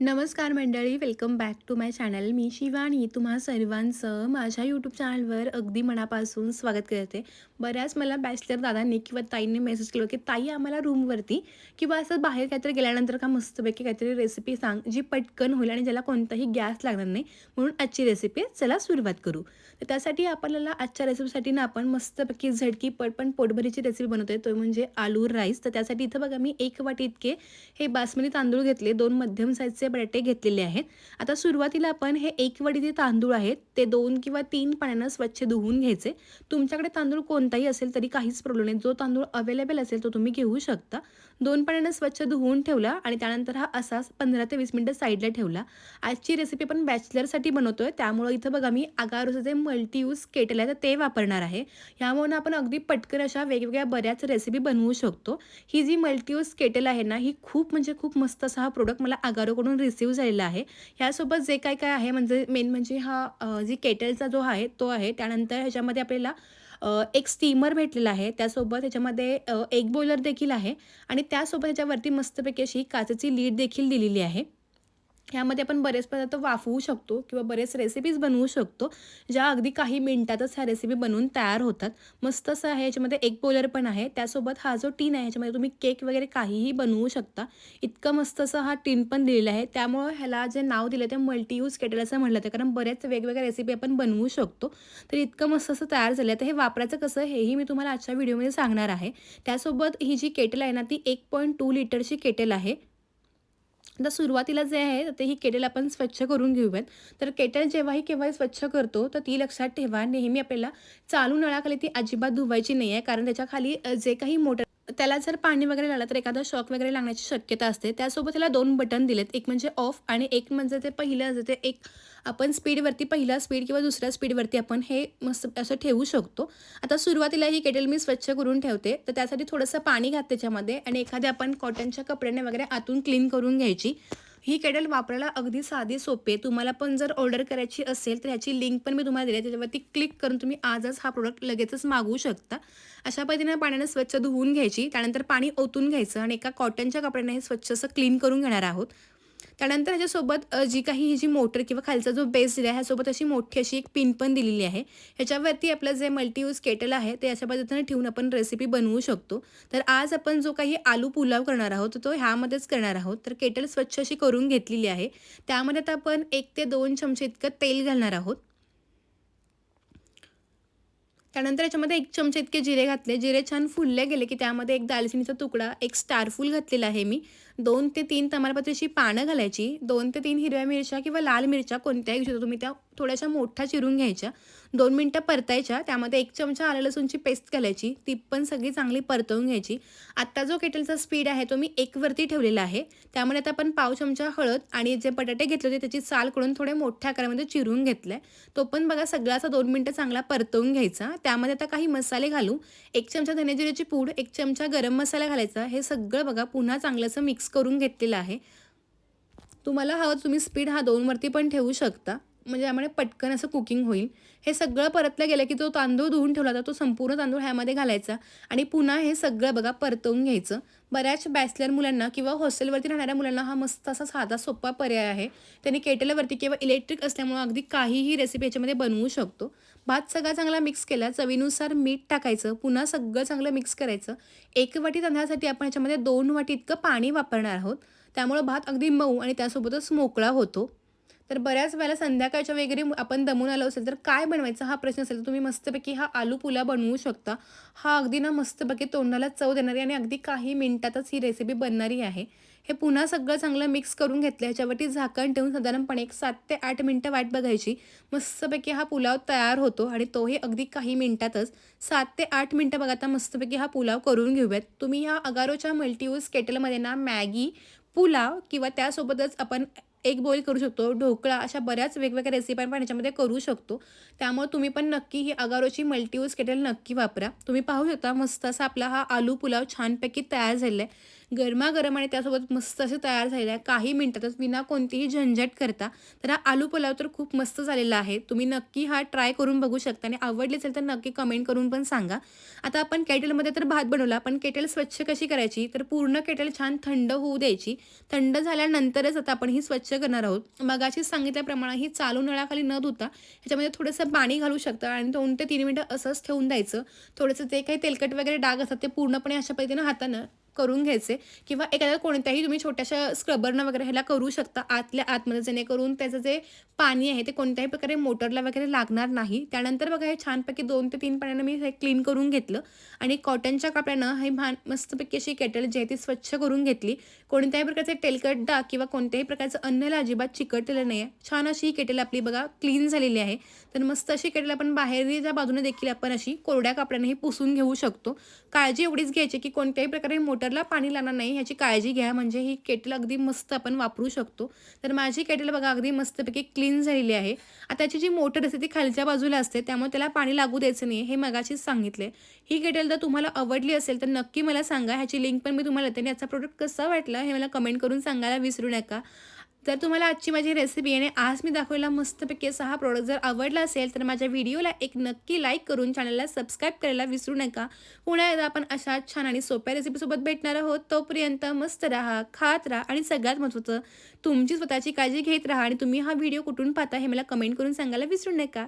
नमस्कार मंडळी welcome back to my channel मी शिवानी तुम्हा सर्वांचं माझ्या यूट्यूब चॅनलवर अगदी मनापासून स्वागत करते. बऱ्याच मला बॅचलर दादांनी किंवा ताईंनी मेसेज केलं की ताई आम्हाला रूमवरती किंवा असं बाहेर काहीतरी गेल्यानंतर का मस्तपैकी काहीतरी रेसिपी सांग जी पटकन होईल आणि ज्याला कोणताही गॅस लागणार नाही म्हणून आजची रेसिपी चला सुरुवात करू. तर त्यासाठी आपल्याला आजच्या रेसिपीसाठी ना आपण मस्तपैकी झटकी पट पण पोटभरीची रेसिपी बनवतोय. तो म्हणजे आलू राईस तर त्यासाठी इथं बघा मी एक वाटी इतके हे बासमती तांदूळ घेतले दोन मध्यम साईजचे बटाटे घेतलेले आहेत. आता सुरुवातीला आपण हे एक जे तांदूळ आहेत ते दोन किंवा तीन पाण्यानं स्वच्छ धुवून घ्यायचे. तुमच्याकडे तांदूळ कोणताही असेल तरी काहीच प्रॉब्लेम नाही. जो तांदूळ अवेलेबल असेल तो तुम्ही घेऊ शकता. दोन पाण्यानं स्वच्छ धुवून ठेवला आणि त्यानंतर हा असाच पंधरा ते वीस मिनटं साईडला ठेवला. आजची रेसिपी आपण बॅचलरसाठी बनवतो आहे त्यामुळं इथं बघा मी आगारोचं जे मल्टीयूज केटल आहे तर ते वापरणार आहे. ह्यामुळे आपण अगदी पटकन अशा वेगवेगळ्या बऱ्याच रेसिपी बनवू शकतो. ही जी मल्टीयूज केटल आहे ना ही खूप म्हणजे खूप मस्त असा हा प्रोडक्ट मला आगारोकडून रिसीव्ह झालेला आहे. ह्यासोबत जे काय काय आहे म्हणजे मेन म्हणजे हा जी केटलचा जो आहे तो आहे. त्यानंतर ह्याच्यामध्ये आपल्याला एक स्टीमर भेटलेला आहे. त्यासोबत ह्याच्यामध्ये एक बॉयलर देखील आहे. आणि त्यासोबत ह्याच्यावरती मस्तपैकी अशी काचेची लीड देखील दिलेली आहे. ह्यामध्ये आपण बरेच पदार्थ वाफवू शकतो किंवा बरेच रेसिपीज बनवू शकतो ज्या अगदी काही मिनिटातच ह्या रेसिपी बनवून तयार होतात. मस्त असं आहे याच्यामध्ये एक बोलर पण आहे. त्यासोबत हा जो टीन आहे ह्याच्यामध्ये तुम्ही केक वगैरे काहीही बनवू शकता. इतकं मस्त असं हा टीन पण दिलेला आहे. त्यामुळं ह्याला जे नाव दिलं ते मल्टी यूज असं म्हटलं तर कारण बरेच वेगवेगळ्या रेसिपी आपण बनवू शकतो. तर इतकं मस्त असं तयार झालं आहे. तर हे वापरायचं कसं हेही मी तुम्हाला आजच्या व्हिडिओमध्ये सांगणार आहे. त्यासोबत ही जी केटल आहे ना ती एक पॉईंट टू लिटरची केटल आहे. आता सुरुवातीला जे आहे ते ही केटल आपण स्वच्छ करून घेऊयात. तर केटल जेव्हाही केव्हाही स्वच्छ करतो तर ती लक्षात ठेवा. नेहमी आपल्याला चालू नळाखाली ती अजिबात धुवायची नाही आहे कारण त्याच्याखाली जे काही मोटर त्याला जर पाणी वगैरे लागलं तर एखादा शॉक वगैरे लागण्याची शक्यता असते. त्यासोबत त्याला दोन बटन दिलेत. एक म्हणजे ऑफ आणि एक म्हणजे ते पहिलं असं ते एक आपण स्पीडवरती पहिला स्पीड किंवा दुसऱ्या स्पीडवरती आपण हे मस्त असं ठेवू शकतो. आता सुरुवातीला ही केटल मी स्वच्छ करून ठेवते. तर त्यासाठी थोडंसं पाणी घात त्याच्यामध्ये आणि एखाद्या आपण कॉटनच्या कपड्याने वगैरे आतून क्लीन करून घ्यायची. ही केडल वापरायला अगदी साधी सोपे. तुम्हाला पण जर ऑर्डर करायची असेल तर ह्याची लिंक पण मी तुम्हाला दिली आहे. त्याच्यावरती क्लिक करून तुम्ही आजच हा प्रोडक्ट लगेचच मागवू शकता. अशा पद्धतीने पाण्याने स्वच्छ धुवून घ्यायची. त्यानंतर पाणी ओतून घ्यायचं आणि एका कॉटनच्या कपड्याने हे स्वच्छ असं क्लीन करून घेणार आहोत. त्यानंतर ह्याच्यासोबत जी काही ही जी मोटर किंवा खालचा जो बेस दिला आहे ह्यासोबत अशी मोठी अशी एक पिन पण दिलेली आहे. ह्याच्यावरती आपलं जे मल्टी यूज केटल आहे ते अशा पद्धतीने ठेवून आपण रेसिपी बनवू शकतो. तर आज आपण जो काही आलू पुलाव करणार आहोत तो ह्यामध्येच करणार आहोत. तर केटल स्वच्छ अशी करून घेतलेली आहे. त्यामध्ये आता आपण एक ते दोन चमचे इतकं तेल घालणार आहोत. त्यानंतर याच्यामध्ये एक चमचे इतके जिरे घातले. जिरे छान फुलले गेले की त्यामध्ये एक दालचिनीचा तुकडा एक स्टारफूल घातलेला आहे मी. दोन ते तीन तमालपत्रीची पानं घालायची दोन ते तीन हिरव्या मिरच्या किंवा लाल मिरच्या कोणत्याही घेऊ शकता. तुम्ही त्या थोड्याशा मोठ्या चिरून घ्यायच्या. दोन मिनटं परतायच्या. त्यामध्ये एक चमचा आलं लसूणची पेस्ट घालायची. ती पण सगळी चांगली परतवून घ्यायची. आत्ता जो केटलचा स्पीड आहे तो मी एकवरती ठेवलेला आहे. त्यामुळे आता आपण पाव चमचा हळद आणि जे बटाटे घेतले होते त्याची साल करून थोडे मोठ्या आकारामध्ये चिरून घेतलं आहे तो पण बघा सगळा असा दोन मिनटं चांगला परतवून घ्यायचा. त्यामध्ये आता काही मसाले घालू. एक चमचा धनेजिऱ्याची पूड एक चमचा गरम मसाला घालायचा. हे सगळं बघा पुन्हा चांगलं मिक्स मिक्स करून घेतलेलं आहे. तुम्हाला हवं तुम्ही स्पीड हा दोनवरती पण ठेवू शकता. म्हणजे त्यामुळे पटकन असं कुकिंग होईल. हे सगळं परतलं गेलं की जो तांदूळ धुवून ठेवला होता तो संपूर्ण तांदूळ ह्यामध्ये घालायचा आणि पुन्हा हे सगळं बघा परतवून घ्यायचं. बऱ्याच बॅचलर मुलांना किंवा हॉस्टेलवरती राहणाऱ्या मुलांना हा मस्त असा साधा सोपा पर्याय आहे. त्यांनी केटलवरती किंवा इलेक्ट्रिक असल्यामुळं अगदी काहीही रेसिपी याच्यामध्ये बनवू शकतो. भात सगळा चांगला मिक्स केला चवीनुसार मीठ टाकायचं पुन्हा सगळं चांगलं मिक्स करायचं. एक वाटी तांदळासाठी आपण याच्यामध्ये दोन वाटी इतकं पाणी वापरणार आहोत. त्यामुळं भात अगदी मऊ आणि त्यासोबतच मोकळा होतो. तर बऱ्याच वेळेला संध्याकाळच्या वगैरे आपण दमून आलो असेल तर काय बनवायचं हा प्रश्न असेल तर तुम्ही मस्तपैकी हा आलू पुला बनवू शकता. हा अगदी ना मस्तपैकी तोंडाला चव देणारी आणि अगदी काही मिनिटातच ही रेसिपी बनणारी आहे. हे पुन्हा सगळं चांगलं मिक्स करून घेतलं ह्याच्यावरती झाकण ठेवून साधारणपणे एक सात ते आठ मिनटं वाट बघायची. मस्तपैकी हा पुलाव तयार होतो आणि तोही अगदी काही मिनिटातच. सात ते आठ मिनटं बघा आता मस्तपैकी हा पुलाव करून घेऊयात. तुम्ही ह्या अगारोच्या मल्टीयूज केटलमध्ये ना मॅगी पुलाव किंवा त्यासोबतच आपण एक बॉईल करू शकतो ढोकळा अशा बऱ्याच वेगवेगळ्या रेसिपी आपण याच्यामध्ये करू शकतो. त्यामुळे तुम्ही पण नक्की ही अगारोची मल्टीयूज केटल नक्की वापरा. तुम्ही पाहू शकता मस्त असा आपला हा आलू पुलाव छानपैकी तयार झालेला आहे. गरमागरम आणि त्यासोबत मस्त असे तयार झालेलं आहे. काही मिनटातच विना कोणतीही झंझट करता. तर हा आलू पुलाव तर खूप मस्त झालेला आहे. तुम्ही नक्की हा ट्राय करून बघू शकता आणि आवडले असेल तर नक्की कमेंट करून पण सांगा. आता आपण केटलमध्ये तर भात बनवला पण केटल स्वच्छ कशी करायची? तर पूर्ण केटल छान थंड होऊ द्यायची. थंड झाल्यानंतरच आता आपण ही स्वच्छ करणार आहोत. मगाशी सांगितल्याप्रमाणे ही चालू नळाखाली न धुता ह्याच्यामध्ये थोडंसं पाणी घालू शकता आणि दोन ते तीन मिनटं असंच ठेवून द्यायचं. थोडंसं जे काही तेलकट वगैरे डाग असतात ते पूर्णपणे अशा पद्धतीनं हातानं करून घ्यायचे किंवा एखाद्या कोणत्याही तुम्ही छोट्याशा स्क्रबरनं वगैरे ह्याला करू शकता आतल्या आतमध्ये जेणेकरून त्याचं जे पाणी आहे ते कोणत्याही प्रकारे मोटरला वगैरे लागणार नाही. त्यानंतर बघा हे छानपैकी दोन ते तीन पाण्यानं मी हे क्लीन करून घेतलं आणि कॉटनच्या कापड्यानं हे भान मस्तपैकी अशी केटल जी आहे ती स्वच्छ करून घेतली. कोणत्याही प्रकारचे तेलकट डाग किंवा कोणत्याही प्रकारचं अन्नला अजिबात चिकटलेलं नाही आहे छान अशी ही केटल आपली बघा क्लीन झालेली आहे. तर मस्त अशी केटल आपण बाहेरच्या बाजूने देखील आपण अशी कोरड्या कपड्याने पुसून घेऊ शकतो. काळजी एवढीच घ्यायची की कोणत्याही प्रकारे मोटर मोटरला पाणी लागणार नाही ह्याची काळजी घ्या. म्हणजे ही केटल अगदी मस्त आपण वापरू शकतो. तर माझी केटल बघा अगदी मस्तपैकी क्लीन झालेली आहे. आता त्याची जी मोटर असते ती खालच्या बाजूला असते त्यामुळे त्याला पाणी लागू द्यायचं नाही हे मगाशीच सांगितले. ही केटल जर तुम्हाला आवडली असेल तर नक्की मला सांगा. ह्याची लिंक पण मी तुम्हाला देते आणि याचा प्रोडक्ट कसा वाटला हे मला कमेंट करून सांगायला विसरू नका. तर तुम्हाला आजची माझी रेसिपी आणि आज मी दाखवलेला मस्तपैकी असा हा प्रोडक्ट जर आवडला असेल तर माझ्या व्हिडिओला एक नक्की लाईक करून चॅनलला सबस्क्राईब करायला विसरू नका. पुन्हा एकदा आपण अशा छान आणि सोप्या रेसिपीसोबत भेटणार आहोत. तोपर्यंत मस्त राहा खात राहा आणि सगळ्यात महत्त्वाचं तुमची स्वतःची काळजी घेत राहा आणि तुम्ही हा व्हिडिओ कुठून पाहता हे मला कमेंट करून सांगायला विसरू नका.